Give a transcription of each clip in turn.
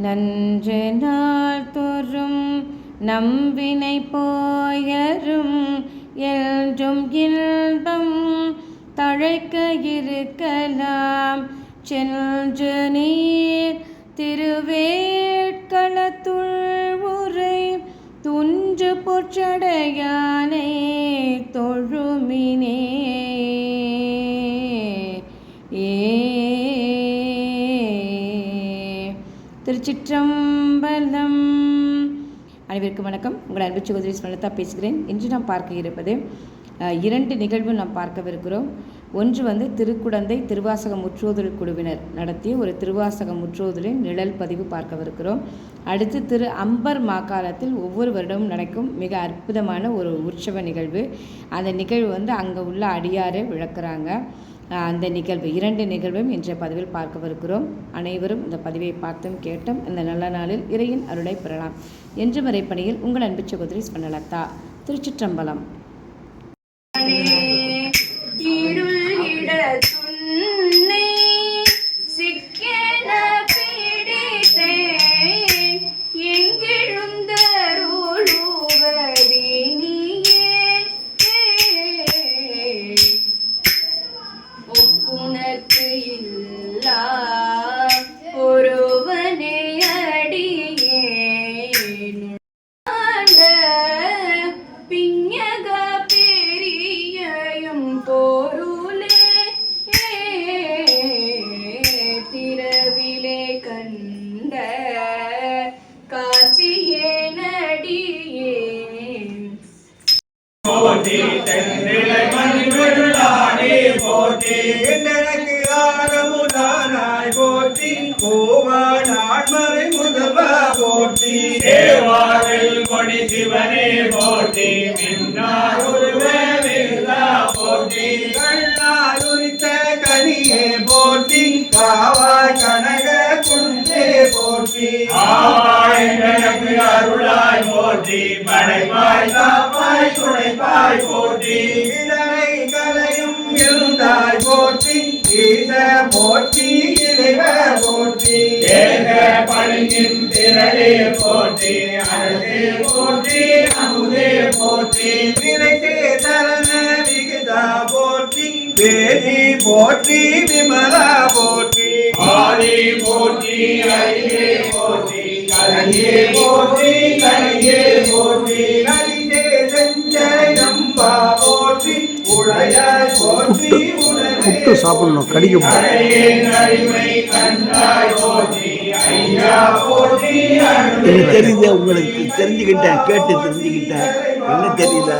நன்று நாள் தோறும் நம்பினை போயரும். என்றும் இன்பம் தழைக்க இருக்கலாம். சென்று நீர் திருவேட்களத்துள் உரை துன்று பொற்றடையானே தொழுமினே. திருச்சிற்றம்பலம். அனைவருக்கும் வணக்கம். உங்கள் அன்பு சகோதரி ஸ்மலதா பேசுகிறேன். இன்று நாம் பார்க்க இருப்பது இரண்டு நிகழ்வு நாம் பார்க்கவிருக்கிறோம். ஒன்று வந்து திருக்குடந்தை திருவாசக முற்றோதல் குழுவினர் நடத்திய ஒரு திருவாசக முற்றோதலின் நிழல் பதிவு பார்க்கவிருக்கிறோம். அடுத்து திரு அம்பர் மாகாலத்தில் ஒவ்வொரு வருடமும் நடக்கும் மிக அற்புதமான ஒரு உற்சவ நிகழ்வு. அந்த நிகழ்வு வந்து அங்கே உள்ள அடியாரை விளக்குறாங்க. அந்த நிகழ்வு இரண்டு நிகழ்வும் இன்றைய பதிவில் பார்க்கவிருக்கிறோம். அனைவரும் இந்த பதிவை பார்த்தும் கேட்டும் இந்த நல்ல நாளில் இறையின் அருளை பெறலாம். என்று மறைப்பணியில் உங்கள் அன்பு சகோதரி ஸ்பனலதா திருச்சிற்றம்பலம். பிஞக பெரியும் பொருளே திரவிலே கண்ட காட்சியே நடியேன் போற்றி தென்னிலை மணிவிருளானே போற்றி எனக்கு ஆரமுதானாய் போற்றி பூவானாட்மறை முதல்வா போற்றி தேவாரில் கொடி சிவனே போற்றி போற்றி ஆவாய் எனக்கு அருளாய் போற்றி படைப்பாய் காப்பாய் துணைப்பாய் போற்றி. இடரை கலையும் இருந்தாய் போற்றி ஈச போற்றி இறைவ போற்றி. ஏக பணியின் திரளே போற்றி அழகே போற்றி அமுதே போற்றி. நினைத்தே போற்றி விமலா போற்றி. ஆதி போற்றி அரியே போற்றி கலையே போற்றி கலையே போற்றி. கலிதே செஞ்சை நம்பா போற்றி. உடையாய் போற்றி உடனே புட்டு சாப்பிடணும் கடிக்க அருளே தெரியுது உங்களுக்கு தெரிஞ்சுக்கிட்டேன் கேட்டு தெரிஞ்சுக்கிட்டேன். என்ன தெரியல?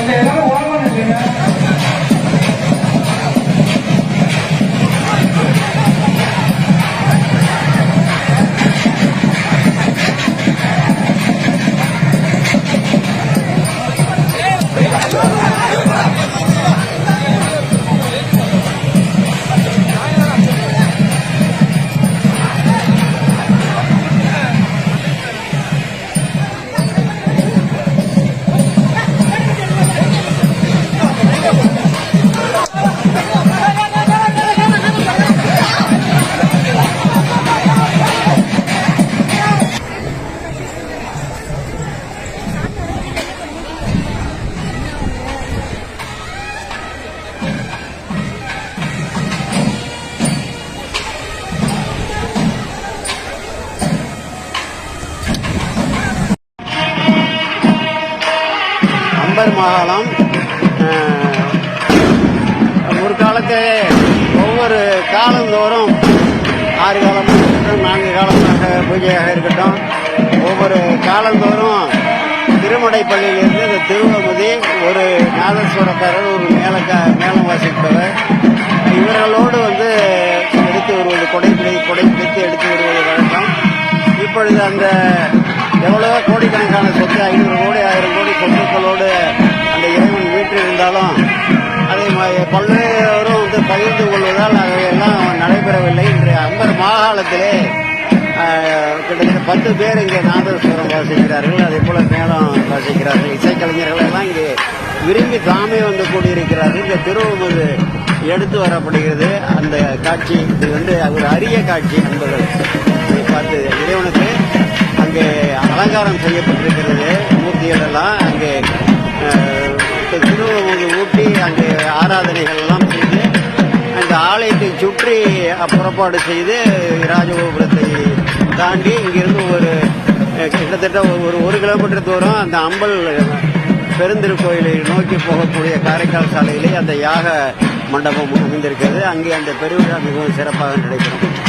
mulher அம்பர் மாகாணம் ஒரு முற்காலத்திலே ஒவ்வொரு காலந்தோறும் ஆறு காலமாக இருக்கட்டும் நான்கு காலமாக பூஜையாக இருக்கட்டும். ஒவ்வொரு காலந்தோறும் திருமடை பள்ளியிலிருந்து இந்த திருவமுதி ஒரு நாதஸ்வரக்காரர் ஒரு மேலக்கா மேலம் வாசிப்பவர். இவர்களோடு வந்து எடுத்து வருவது கொடை பிடி கொடை பிடித்து எடுத்து வருவது வழக்கம். இப்பொழுது அந்த எவ்வளவோ கோடிக்கணக்கான சொத்து ஐநூறு கோடி ஆயிரம் கோடி சொத்துக்களோடு அந்த இறைவன் வீற்றிருந்தாலும் அதை ம- பல்வேறும் வந்து பகிர்ந்து கொள்வதால் அவையெல்லாம் நடைபெறவில்லை. இன்றைய அம்பர் மாகாணத்திலே கிட்டத்தட்ட பத்து பேர் இங்கே நாதஸ்வரம் வாசிக்கிறார்கள். அதே போல மேளம் வாசிக்கிறார்கள். இசைக்கலைஞர்கள் எல்லாம் இங்கே விரும்பி தாமே வந்து கூடியிருக்கிறார்கள். இந்த திருவமுது எடுத்து வரப்படுகிறது. அந்த காட்சி இது வந்து ஒரு அரிய காட்சி என்பதை பார்த்து இறைவனுக்கு அங்கே அலங்காரம் செய்யப்பட்டிருக்கிறது. மூர்த்திகளெல்லாம் அங்கே திருவங்க ஊட்டி அங்கே ஆராதனைகள் எல்லாம் செய்து அந்த ஆலயத்தை சுற்றி புறப்பாடு செய்து ராஜகோபுரத்தை தாண்டி இங்கிருந்து ஒரு கிட்டத்தட்ட ஒரு ஒரு கிலோமீட்டர் தூரம் அந்த அம்பல் பெருந்திருக்கோயிலை நோக்கி போகக்கூடிய காரைக்கால் சாலையிலே அந்த யாக மண்டபம் அமைந்திருக்கிறது. அங்கே அந்த பெருவிழா மிகவும் சிறப்பாக நடைபெறும்.